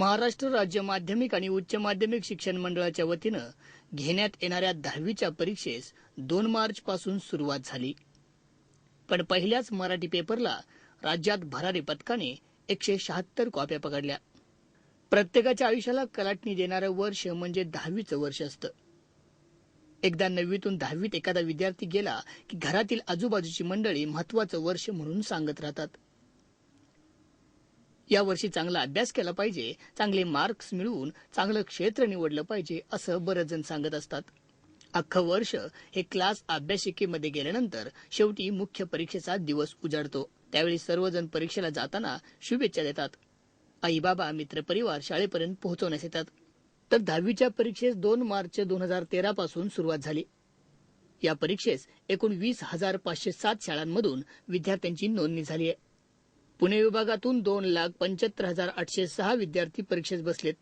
महाराष्ट्र राज्य माध्यमिक आणि उच्च माध्यमिक शिक्षण मंडळाच्या वतीनं घेण्यात येणाऱ्या दहावीच्या परीक्षेस दोन मार्च पासून सुरुवात झाली. पण पहिल्याच मराठी पेपरला राज्यात भरारी पथकाने एकशे शहात्तर कॉप्या पकडल्या. प्रत्येकाच्या आयुष्याला कलाटणी देणारं वर्ष म्हणजे दहावीचं वर्ष असतं. एकदा नववीतून दहावीत एखादा विद्यार्थी गेला की घरातील आजूबाजूची मंडळी महत्वाचं वर्ष म्हणून सांगत राहतात. यावर्षी चांगला अभ्यास केला पाहिजे चांगले मार्क्स मिळवून चांगलं क्षेत्र निवडलं पाहिजे असं बरेच जण सांगत असतात. अख्खं वर्ष हे क्लास अभ्यासिकेमध्ये गेल्यानंतर शेवटी मुख्य परीक्षेचा दिवस उजाडतो. त्यावेळी सर्वजण परीक्षेला जाताना शुभेच्छा देतात. आई बाबा मित्रपरिवार शाळेपर्यंत पोहोचवण्यास येतात. तर दहावीच्या परीक्षेस दोन मार्च दोन हजार तेरा पासून सुरुवात झाली. या परीक्षेस एकूण वीस हजार पाचशे सात शाळांमधून विद्यार्थ्यांची नोंदणी झाली आहे. पुणे विभागातून दोन लाख पंच्याहत्तर हजार आठशे सहा विद्यार्थी परीक्षेत बसलेत.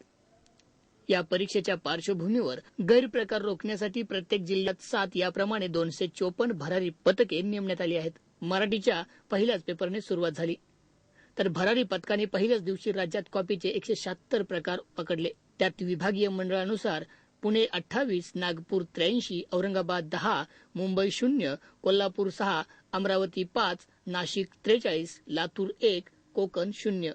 या परीक्षेच्या पार्श्वभूमीवर गैरप्रकार रोखण्यासाठी प्रत्येक जिल्ह्यात सात याप्रमाणे दोनशे चोपन्न भरारी पथके नेमण्यात आली आहेत. मराठीच्या पहिल्याच पेपरने सुरुवात झाली. तर भरारी पथकाने पहिल्याच दिवशी राज्यात कॉपीचे एकशे शहात्तर प्रकार पकडले. त्यात विभागीय मंडळानुसार पुणे अठ्ठावीस नागपूर त्र्याऐंशी औरंगाबाद दहा मुंबई शून्य कोल्हापूर सहा अमरावती पाच नाशिक त्रेचाळीस लातूर एक कोकण शून्य.